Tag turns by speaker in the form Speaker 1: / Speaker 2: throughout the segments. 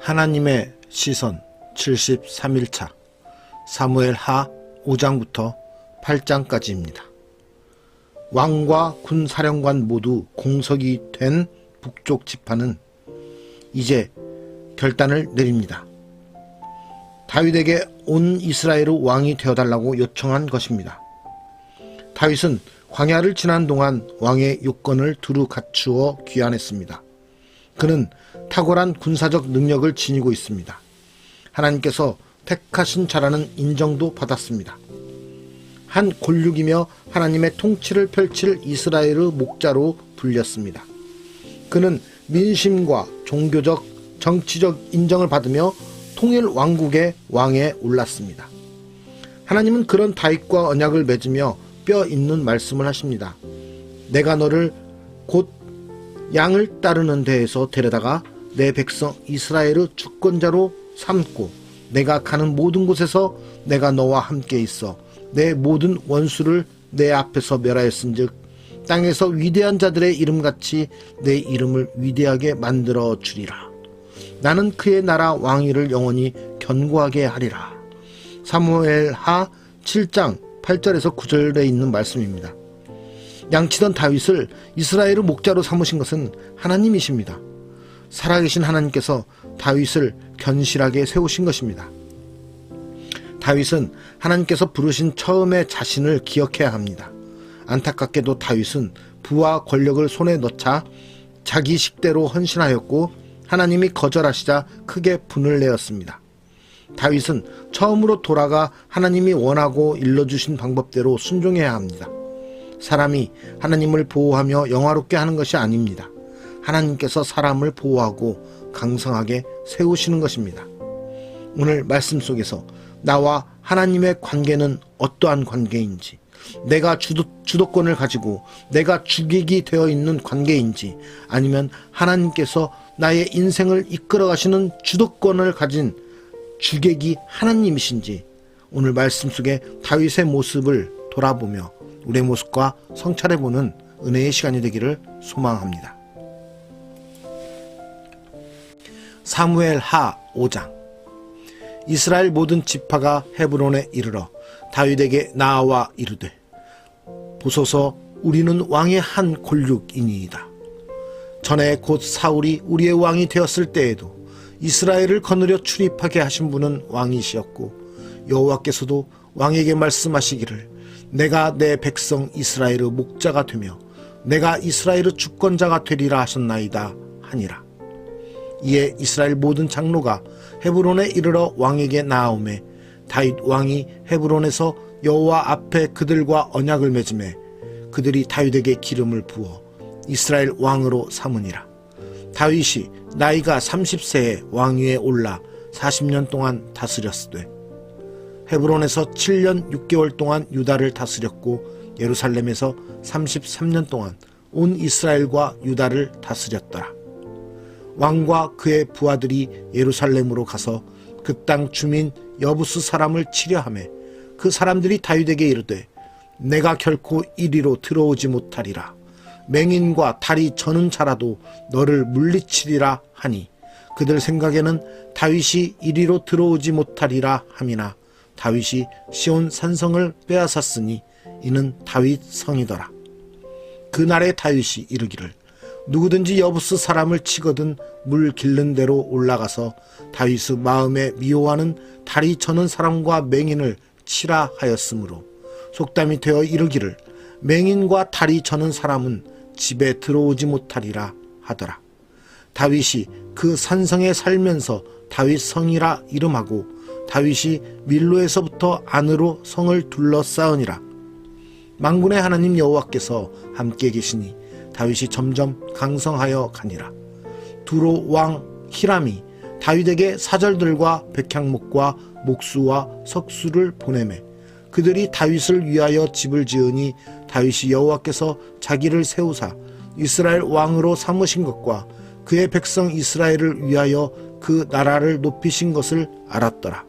Speaker 1: 하나님의 시선 73일차 사무엘 하 5장부터 8장까지입니다. 왕과 군 사령관 모두 공석이 된 북쪽 지파는 이제 결단을 내립니다. 다윗에게 온 이스라엘의 왕이 되어달라고 요청한 것입니다. 다윗은 광야를 지난 동안 왕의 요건을 두루 갖추어 귀환했습니다. 그는 탁월한 군사적 능력을 지니고 있습니다. 하나님께서 택하신 자라는 인정도 받았습니다. 한 골육이며 하나님의 통치를 펼칠 이스라엘의 목자로 불렸습니다. 그는 민심과 종교적, 정치적 인정을 받으며 통일 왕국의 왕에 올랐습니다. 하나님은 그런 다윗과 언약을 맺으며 뼈 있는 말씀을 하십니다. 내가 너를 곧 양을 따르는 데에서 데려다가 내 백성 이스라엘의 주권자로 삼고 내가 가는 모든 곳에서 내가 너와 함께 있어 내 모든 원수를 내 앞에서 멸하였은즉 땅에서 위대한 자들의 이름같이 내 이름을 위대하게 만들어 주리라. 나는 그의 나라 왕위를 영원히 견고하게 하리라. 사무엘 하 7장 8절에서 9절에 있는 말씀입니다. 양치던 다윗을 이스라엘의 목자로 삼으신 것은 하나님이십니다. 살아계신 하나님께서 다윗을 견실하게 세우신 것입니다. 다윗은 하나님께서 부르신 처음의 자신을 기억해야 합니다. 안타깝게도 다윗은 부와 권력을 손에 넣자 자기 식대로 헌신하였고 하나님이 거절하시자 크게 분을 내었습니다. 다윗은 처음으로 돌아가 하나님이 원하고 일러주신 방법대로 순종해야 합니다. 사람이 하나님을 보호하며 영화롭게 하는 것이 아닙니다. 하나님께서 사람을 보호하고 강성하게 세우시는 것입니다. 오늘 말씀 속에서 나와 하나님의 관계는 어떠한 관계인지, 내가 주도, 주도권을 가지고 내가 주객이 되어 있는 관계인지, 아니면 하나님께서 나의 인생을 이끌어 가시는 주도권을 가진 주객이 하나님이신지, 오늘 말씀 속에 다윗의 모습을 돌아보며 우리의 모습과 성찰해보는 은혜의 시간이 되기를 소망합니다. 사무엘 하 5장 이스라엘 모든 지파가 헤브론에 이르러 다윗에게 나와 이르되 보소서 우리는 왕의 한 골육이니이다. 전에 곧 사울이 우리의 왕이 되었을 때에도 이스라엘을 거느려 출입하게 하신 분은 왕이시었고 여호와께서도 왕에게 말씀하시기를 내가 내 백성 이스라엘의 목자가 되며 내가 이스라엘의 주권자가 되리라 하셨나이다 하니라. 이에 이스라엘 모든 장로가 헤브론에 이르러 왕에게 나아오매 다윗 왕이 헤브론에서 여호와 앞에 그들과 언약을 맺음에 그들이 다윗에게 기름을 부어 이스라엘 왕으로 삼으니라. 다윗이 나이가 30세에 왕위에 올라 40년 동안 다스렸으되 헤브론에서 7년 6개월 동안 유다를 다스렸고 예루살렘에서 33년 동안 온 이스라엘과 유다를 다스렸더라. 왕과 그의 부하들이 예루살렘으로 가서 그 땅 주민 여부스 사람을 치려하매 그 사람들이 다윗에게 이르되 내가 결코 이리로 들어오지 못하리라. 맹인과 다리 저는 자라도 너를 물리치리라 하니 그들 생각에는 다윗이 이리로 들어오지 못하리라 함이나 다윗이 시온 산성을 빼앗았으니 이는 다윗 성이더라. 그날에 다윗이 이르기를 누구든지 여부스 사람을 치거든 물 길른 대로 올라가서 다윗의 마음에 미워하는 다리 저는 사람과 맹인을 치라 하였으므로 속담이 되어 이르기를 맹인과 다리 저는 사람은 집에 들어오지 못하리라 하더라. 다윗이 그 산성에 살면서 다윗 성이라 이름하고 다윗이 밀로에서부터 안으로 성을 둘러싸으니라. 망군의 하나님 여호와께서 함께 계시니 다윗이 점점 강성하여 가니라. 두로 왕 히람이 다윗에게 사절들과 백향목과 목수와 석수를 보내매 그들이 다윗을 위하여 집을 지으니 다윗이 여호와께서 자기를 세우사 이스라엘 왕으로 삼으신 것과 그의 백성 이스라엘을 위하여 그 나라를 높이신 것을 알았더라.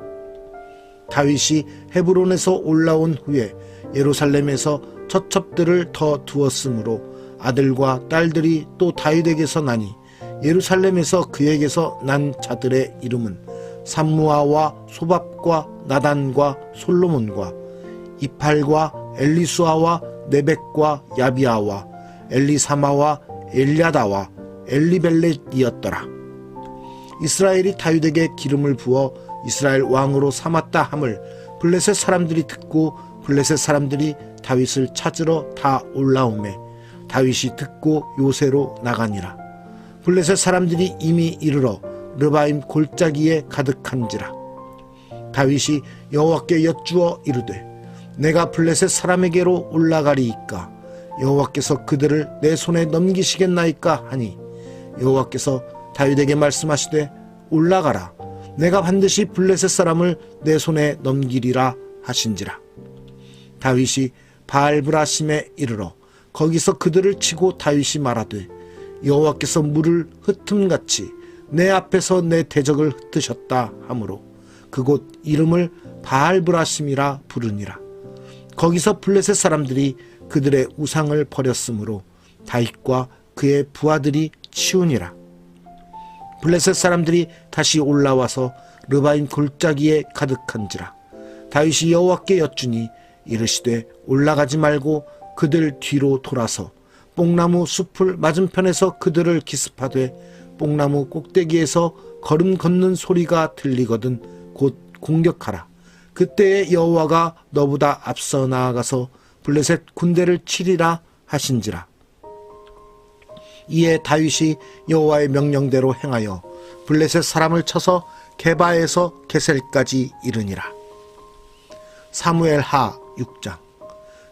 Speaker 1: 다윗이 헤브론에서 올라온 후에 예루살렘에서 처첩들을 더 두었으므로 아들과 딸들이 또 다윗에게서 나니 예루살렘에서 그에게서 난 자들의 이름은 삼무아와 소밥과 나단과 솔로몬과 이팔과 엘리수아와 네벡과 야비아와 엘리사마와 엘야다와 엘리벨렛이었더라. 이스라엘이 다윗에게 기름을 부어 이스라엘 왕으로 삼았다 함을 블레셋 사람들이 듣고 블레셋 사람들이 다윗을 찾으러 다 올라오매 다윗이 듣고 요새로 나가니라. 블레셋 사람들이 이미 이르러 르바임 골짜기에 가득한지라. 다윗이 여호와께 여쭈어 이르되 내가 블레셋 사람에게로 올라가리이까 여호와께서 그들을 내 손에 넘기시겠나이까 하니 여호와께서 다윗에게 말씀하시되 올라가라 내가 반드시 블레셋 사람을 내 손에 넘기리라 하신지라 다윗이 바알브라심에 이르러 거기서 그들을 치고 다윗이 말하되 여호와께서 물을 흩음같이 내 앞에서 내 대적을 흩으셨다 하므로 그곳 이름을 바알브라심이라 부르니라. 거기서 블레셋 사람들이 그들의 우상을 버렸으므로 다윗과 그의 부하들이 치우니라. 블레셋 사람들이 다시 올라와서 르바임 골짜기에 가득한지라. 다윗이 여호와께 여쭈니 이르시되 올라가지 말고 그들 뒤로 돌아서 뽕나무 숲을 맞은편에서 그들을 기습하되 뽕나무 꼭대기에서 걸음 걷는 소리가 들리거든 곧 공격하라. 그때에 여호와가 너보다 앞서 나아가서 블레셋 군대를 치리라 하신지라. 이에 다윗이 여호와의 명령대로 행하여 블레셋 사람을 쳐서 게바에서 게셀까지 이르니라. 사무엘 하 6장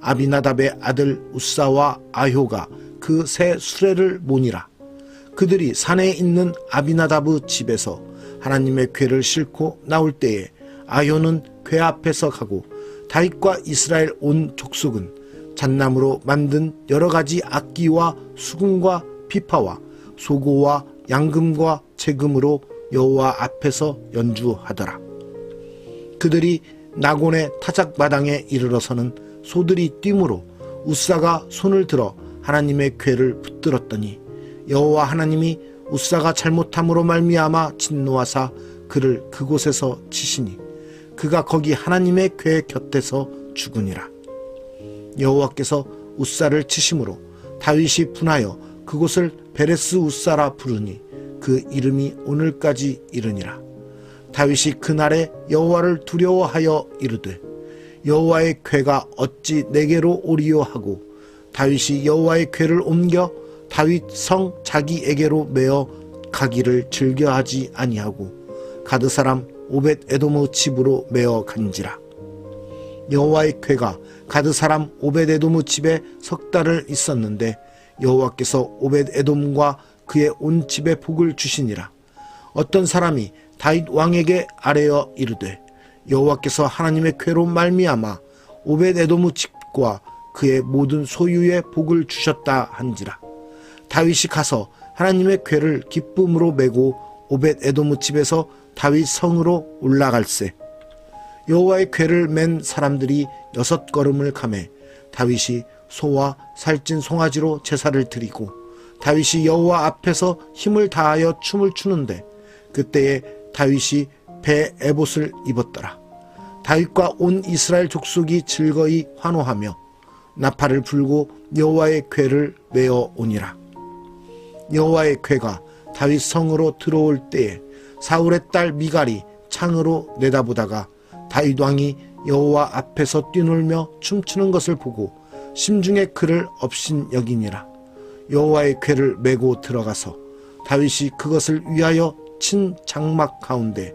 Speaker 1: 아비나답의 아들 우사와 아효가 그 새 수레를 모니라. 그들이 산에 있는 아비나답의 집에서 하나님의 궤를 싣고 나올 때에 아효는 궤 앞에서 가고 다윗과 이스라엘 온 족속은 잣나무로 만든 여러 가지 악기와 수금과 피파와 소고와 양금과 재금으로 여호와 앞에서 연주하더라. 그들이 나곤의 타작 마당에 이르러서는 소들이 뛰므로 우사가 손을 들어 하나님의 궤를 붙들었더니 여호와 하나님이 우사가 잘못함으로 말미암아 진노하사 그를 그곳에서 치시니 그가 거기 하나님의 궤 곁에서 죽으니라. 여호와께서 우사를 치심으로 다윗이 분하여 그곳을 베레스 우사라 부르니 그 이름이 오늘까지 이르니라. 다윗이 그날에 여호와를 두려워하여 이르되 여호와의 궤가 어찌 내게로 오리요 하고 다윗이 여호와의 궤를 옮겨 다윗 성 자기에게로 메어 가기를 즐겨하지 아니하고 가드 사람 오벳 에도무 집으로 메어 간지라. 여호와의 궤가 가드 사람 오벳 에도무 집에 석 달을 있었는데 여호와께서 오벳 에돔과 그의 온 집에 복을 주시니라. 어떤 사람이 다윗 왕에게 아뢰어 이르되 여호와께서 하나님의 궤로 말미암아 오벳 에돔의 집과 그의 모든 소유에 복을 주셨다 한지라. 다윗이 가서 하나님의 궤를 기쁨으로 메고 오벳 에돔의 집에서 다윗 성으로 올라갈세. 여호와의 궤를 맨 사람들이 여섯 걸음을 가매 다윗이 소와 살찐 송아지로 제사를 드리고 다윗이 여호와 앞에서 힘을 다하여 춤을 추는데 그때에 다윗이 배 에봇을 입었더라. 다윗과 온 이스라엘 족속이 즐거이 환호하며 나팔을 불고 여호와의 궤를 메어 오니라. 여호와의 궤가 다윗 성으로 들어올 때에 사울의 딸 미갈이 창으로 내다보다가 다윗 왕이 여호와 앞에서 뛰놀며 춤추는 것을 보고 심중에 그를 업신 여기니라. 여호와의 궤를 메고 들어가서 다윗이 그것을 위하여 친 장막 가운데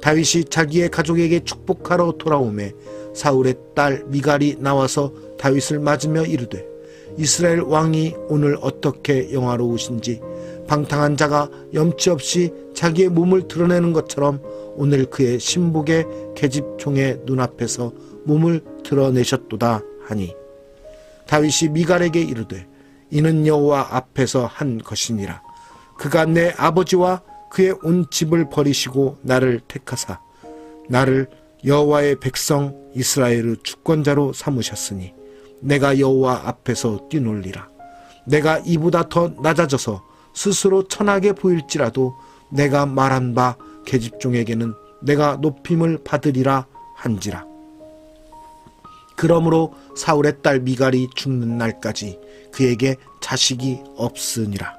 Speaker 1: 다윗이 자기의 가족에게 축복하러 돌아오매 사울의 딸 미갈이 나와서 다윗을 맞으며 이르되 이스라엘 왕이 오늘 어떻게 영화로우신지 방탕한 자가 염치 없이 자기의 몸을 드러내는 것처럼 오늘 그의 신복의 계집종의 눈앞에서 몸을 드러내셨도다 하니. 다윗이 미갈에게 이르되 이는 여호와 앞에서 한 것이니라. 그가 내 아버지와 그의 온 집을 버리시고 나를 택하사 나를 여호와의 백성 이스라엘의 주권자로 삼으셨으니 내가 여호와 앞에서 뛰놀리라. 내가 이보다 더 낮아져서 스스로 천하게 보일지라도 내가 말한 바 계집종에게는 내가 높임을 받으리라 한지라. 그러므로 사울의 딸 미갈이 죽는 날까지 그에게 자식이 없으니라.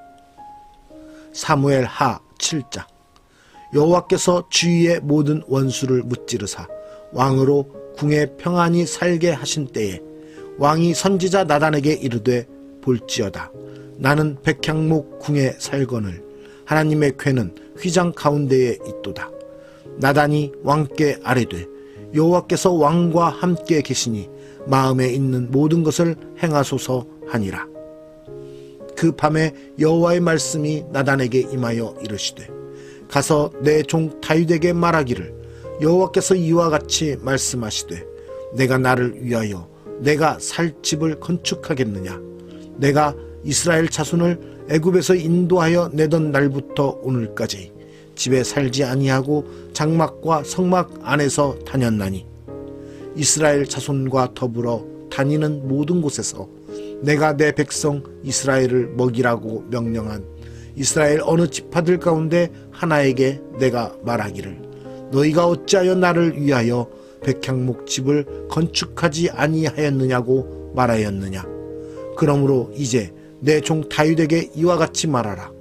Speaker 1: 사무엘 하 7장 여호와께서 주위의 모든 원수를 무찌르사 왕으로 궁에 평안히 살게 하신 때에 왕이 선지자 나단에게 이르되 볼지어다. 나는 백향목 궁에 살거늘 하나님의 궤는 휘장 가운데에 있도다. 나단이 왕께 아뢰되 여호와께서 왕과 함께 계시니 마음에 있는 모든 것을 행하소서 하니라 그 밤에 여호와의 말씀이 나단에게 임하여 이르시되 가서 내 종 다윗에게 말하기를 여호와께서 이와 같이 말씀하시되 내가 나를 위하여 내가 살 집을 건축하겠느냐? 내가 이스라엘 자손을 애굽에서 인도하여 내던 날부터 오늘까지 집에 살지 아니하고 장막과 성막 안에서 다녔나니 이스라엘 자손과 더불어 다니는 모든 곳에서 내가 내 백성 이스라엘을 먹이라고 명령한 이스라엘 어느 지파들 가운데 하나에게 내가 말하기를 너희가 어찌하여 나를 위하여 백향목 집을 건축하지 아니하였느냐고 말하였느냐? 그러므로 이제 내 종 다윗에게 이와 같이 말하라.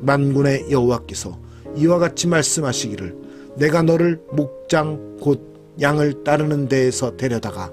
Speaker 1: 만군의 여호와께서 이와 같이 말씀하시기를 내가 너를 목장 곧 양을 따르는 데에서 데려다가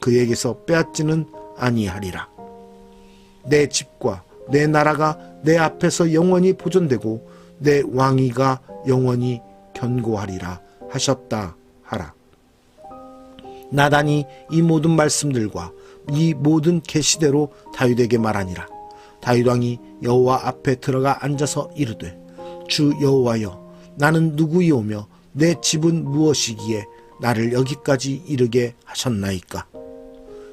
Speaker 1: 그에게서 빼앗지는 아니하리라. 내 집과 내 나라가 내 앞에서 영원히 보존되고 내 왕위가 영원히 견고하리라 하셨다 하라. 나단이 이 모든 말씀들과 이 모든 계시대로 다윗에게 말하니라. 다윗 왕이 여호와 앞에 들어가 앉아서 이르되 주 여호와여 나는 누구이오며 내 집은 무엇이기에 나를 여기까지 이르게 하셨나이까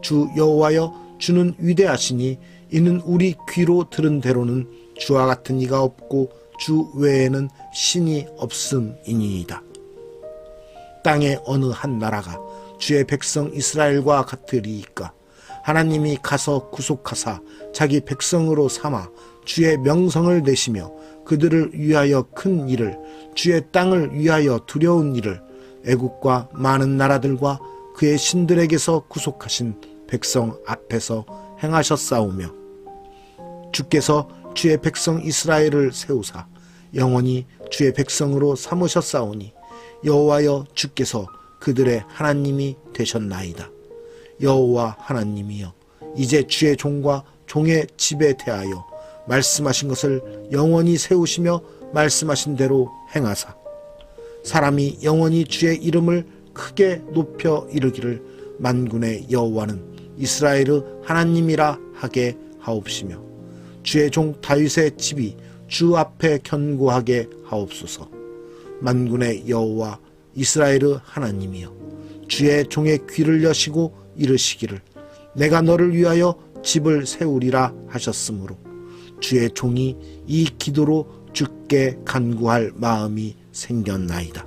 Speaker 1: 주 여호와여 주는 위대하시니 이는 우리 귀로 들은 대로는 주와 같은 이가 없고 주 외에는 신이 없음이니이다. 땅의 어느 한 나라가 주의 백성 이스라엘과 같으리이까 하나님이 가서 구속하사 자기 백성으로 삼아 주의 명성을 내시며 그들을 위하여 큰 일을 주의 땅을 위하여 두려운 일을 애국과 많은 나라들과 그의 신들에게서 구속하신 백성 앞에서 행하셨사오며 주께서 주의 백성 이스라엘을 세우사 영원히 주의 백성으로 삼으셨사오니 여호와여 주께서 그들의 하나님이 되셨나이다. 여호와 하나님이여 이제 주의 종과 종의 집에 대하여 말씀하신 것을 영원히 세우시며 말씀하신 대로 행하사 사람이 영원히 주의 이름을 크게 높여 이르기를 만군의 여호와는 이스라엘의 하나님이라 하게 하옵시며 주의 종 다윗의 집이 주 앞에 견고하게 하옵소서 만군의 여호와 이스라엘의 하나님이여 주의 종의 귀를 여시고 이르시기를 내가 너를 위하여 집을 세우리라 하셨으므로 주의 종이 이 기도로 주께 간구할 마음이 생겼나이다.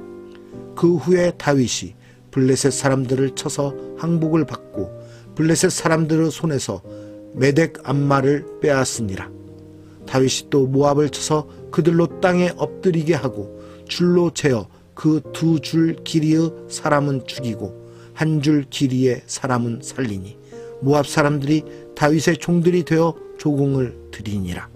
Speaker 1: 그 후에 다윗이 블레셋 사람들을 쳐서 항복을 받고 블레셋 사람들의 손에서 메덱 암마를 빼앗으니라. 다윗이 또 모압을 쳐서 그들로 땅에 엎드리게 하고 줄로 재어 그 두 줄 길이의 사람은 죽이고 한 줄 길이의 사람은 살리니 모압 사람들이 다윗의 종들이 되어 조공을 드리니라.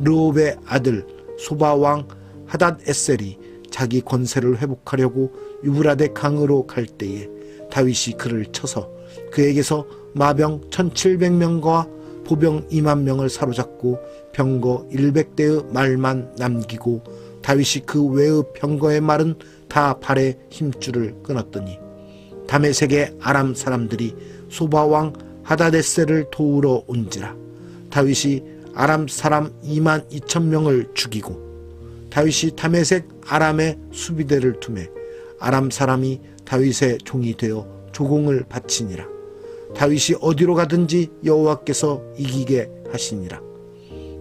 Speaker 1: 르옵의 아들 소바 왕 하닷 에셀이 자기 권세를 회복하려고 유브라데 강으로 갈 때에 다윗이 그를 쳐서 그에게서 마병 1700명과 보병 2만 명을 사로잡고 병거 100대의 말만 남기고 다윗이 그 외의 병거의 말은 다 발에 힘줄을 끊었더니 다메섹의 아람 사람들이 소바왕 하다데세를 도우러 온지라 다윗이 아람 사람 2만 2천 명을 죽이고 다윗이 다메섹 아람의 수비대를 투매 아람 사람이 다윗의 종이 되어 조공을 바치니라. 다윗이 어디로 가든지 여호와께서 이기게 하시니라.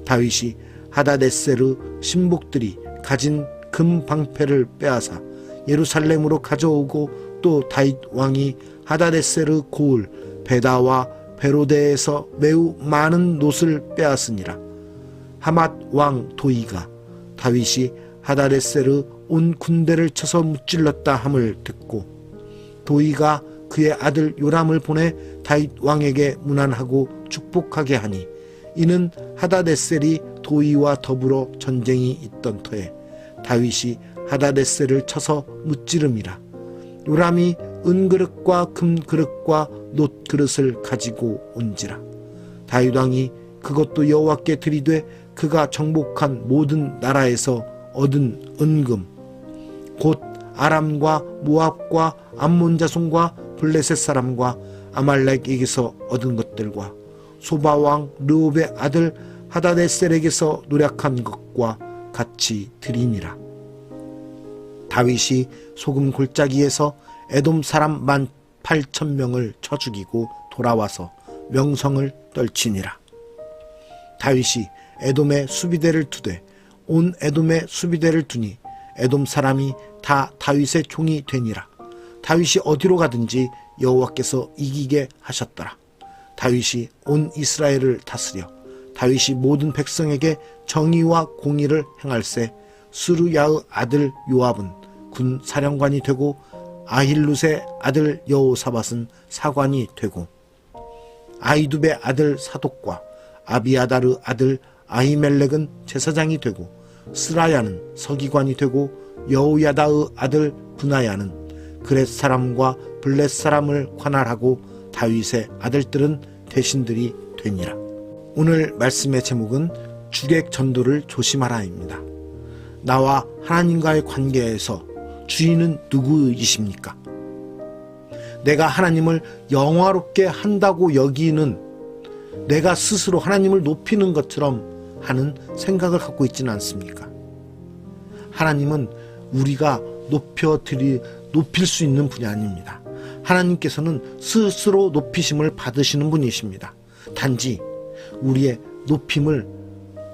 Speaker 1: 다윗이 하다데세르 신복들이 가진 금 방패를 빼앗아 예루살렘으로 가져오고 또 다윗 왕이 하다데세르 고을 베다와 베로데에서 매우 많은 놋을 빼앗으니라. 하맛 왕 도이가 다윗이 하다데세르 온 군대를 쳐서 무찔렀다 함을 듣고 도이가 그의 아들 요람을 보내 다윗 왕에게 문안하고 축복하게 하니 이는 하다데셀이 도이와 더불어 전쟁이 있던 터에 다윗이 하다데셀을 쳐서 무찌름이라. 요람이 은그릇과 금그릇과 놋그릇을 가지고 온지라. 다윗 왕이 그것도 여호와께 드리되 그가 정복한 모든 나라에서 얻은 은금 곧 아람과 모압과 암몬 자손과 블레셋 사람과 아말렉에게서 얻은 것들과 소바 왕 르옵의 아들 하다데셀에게서 노력한 것과 같이 드리니라. 다윗이 소금 골짜기에서 에돔 사람 만 8천 명을 쳐 죽이고 돌아와서 명성을 떨치니라. 다윗이 에돔의 수비대를 두되 온 에돔의 수비대를 두니 에돔 사람이 다 다윗의 종이 되니라. 다윗이 어디로 가든지 여호와께서 이기게 하셨더라. 다윗이 온 이스라엘을 다스려 다윗이 모든 백성에게 정의와 공의를 행할세 수르야의 아들 요압은 군 사령관이 되고 아힐룻의 아들 여호사밧은 사관이 되고 아이두베 아들 사독과 아비아다르 아들 아히멜렉은 제사장이 되고 스라야는 서기관이 되고 여우야다의 아들 분하야는 그렛 사람과 블렛 사람을 관할하고 다윗의 아들들은 대신들이 되니라. 오늘 말씀의 제목은 주객 전도를 조심하라입니다. 나와 하나님과의 관계에서 주인은 누구이십니까? 내가 하나님을 영화롭게 한다고 여기는 내가 스스로 하나님을 높이는 것처럼 하는 생각을 갖고 있지는 않습니까? 하나님은 우리가 높여드리, 높일 수 있는 분이 아닙니다. 하나님께서는 스스로 높이심을 받으시는 분이십니다. 단지 우리의 높임을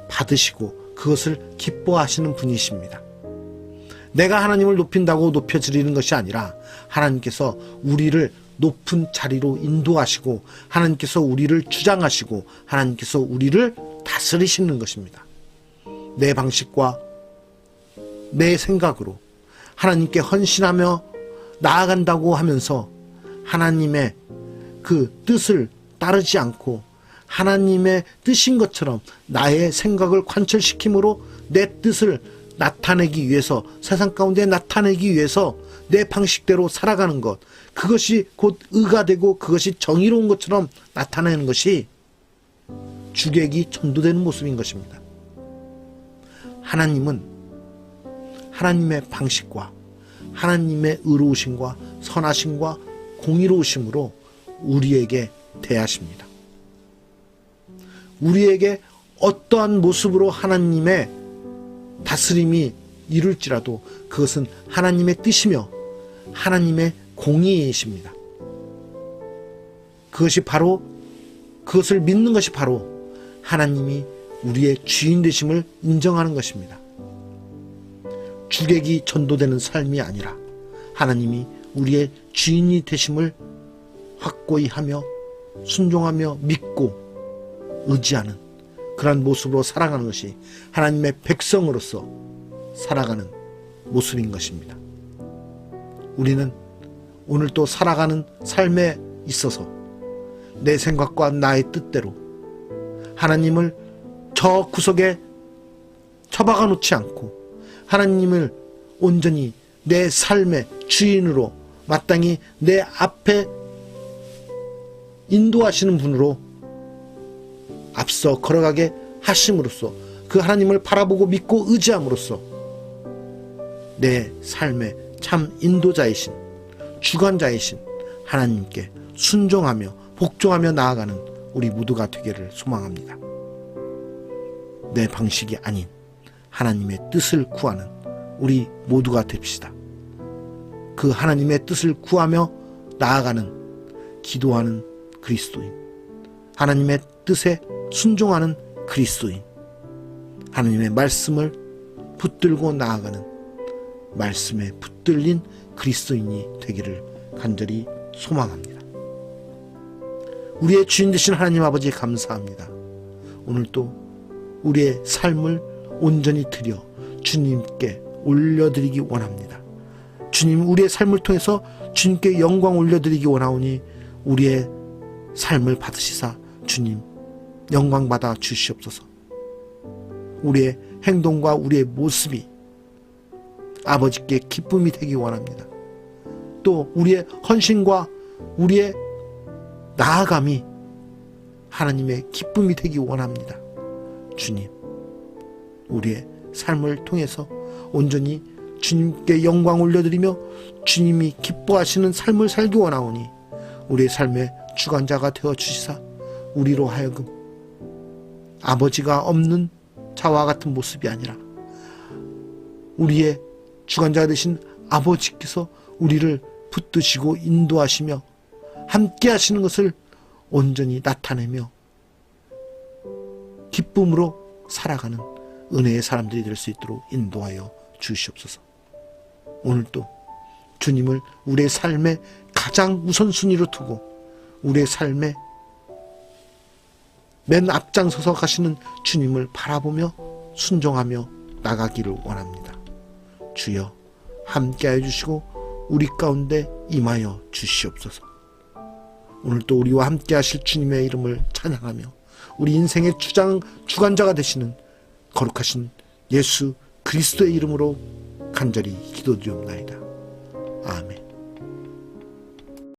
Speaker 1: 받으시고 그것을 기뻐하시는 분이십니다. 내가 하나님을 높인다고 높여드리는 것이 아니라 하나님께서 우리를 높은 자리로 인도하시고 하나님께서 우리를 주장하시고 하나님께서 우리를 다스리시는 것입니다. 내 방식과 내 생각으로 하나님께 헌신하며 나아간다고 하면서 하나님의 그 뜻을 따르지 않고 하나님의 뜻인 것처럼 나의 생각을 관철시킴으로 내 뜻을 나타내기 위해서 세상 가운데 나타내기 위해서 내 방식대로 살아가는 것 그것이 곧 의가 되고 그것이 정의로운 것처럼 나타내는 것이 주객이 전도되는 모습인 것입니다. 하나님은 하나님의 방식과 하나님의 의로우심과 선하심과 공의로우심으로 우리에게 대하십니다. 우리에게 어떠한 모습으로 하나님의 다스림이 이룰지라도 그것은 하나님의 뜻이며 하나님의 공의이십니다. 그것이 바로 그것을 믿는 것이 바로 하나님이 우리의 주인 되심을 인정하는 것입니다. 주객이 전도되는 삶이 아니라 하나님이 우리의 주인이 되심을 확고히 하며 순종하며 믿고 의지하는 그러한 모습으로 살아가는 것이 하나님의 백성으로서 살아가는 모습인 것입니다. 우리는 오늘 또 살아가는 삶에 있어서 내 생각과 나의 뜻대로 하나님을 저 구석에 처박아 놓지 않고 하나님을 온전히 내 삶의 주인으로 마땅히 내 앞에 인도하시는 분으로 앞서 걸어가게 하심으로써 그 하나님을 바라보고 믿고 의지함으로써 내 삶의 참 인도자이신 주관자이신 하나님께 순종하며 복종하며 나아가는 우리 모두가 되기를 소망합니다. 내 방식이 아닌 하나님의 뜻을 구하는 우리 모두가 됩시다. 그 하나님의 뜻을 구하며 나아가는 기도하는 그리스도인. 하나님의 뜻에 순종하는 그리스도인. 하나님의 말씀을 붙들고 나아가는 말씀에 붙들린 그리스도인이 되기를 간절히 소망합니다. 우리의 주인 되신 하나님 아버지 감사합니다. 오늘도 우리의 삶을 온전히 드려 주님께 올려드리기 원합니다. 주님 우리의 삶을 통해서 주님께 영광 올려드리기 원하오니 우리의 삶을 받으시사 주님 영광 받아 주시옵소서. 우리의 행동과 우리의 모습이 아버지께 기쁨이 되기 원합니다. 또 우리의 헌신과 우리의 나아감이 하나님의 기쁨이 되기 원합니다. 주님, 우리의 삶을 통해서 온전히 주님께 영광 올려드리며 주님이 기뻐하시는 삶을 살기 원하오니 우리의 삶의 주관자가 되어 주시사 우리로 하여금 아버지가 없는 자와 같은 모습이 아니라 우리의 주관자가 되신 아버지께서 우리를 붙드시고 인도하시며 함께 하시는 것을 온전히 나타내며 기쁨으로 살아가는 은혜의 사람들이 될 수 있도록 인도하여 주시옵소서. 오늘도 주님을 우리의 삶의 가장 우선순위로 두고 우리의 삶의 맨 앞장서서 가시는 주님을 바라보며 순종하며 나가기를 원합니다. 주여 함께하여 주시고 우리 가운데 임하여 주시옵소서. 오늘 또 우리와 함께 하실 주님의 이름을 찬양하며 우리 인생의 주장 주관자가 되시는 거룩하신 예수 그리스도의 이름으로 간절히 기도드리옵나이다. 아멘.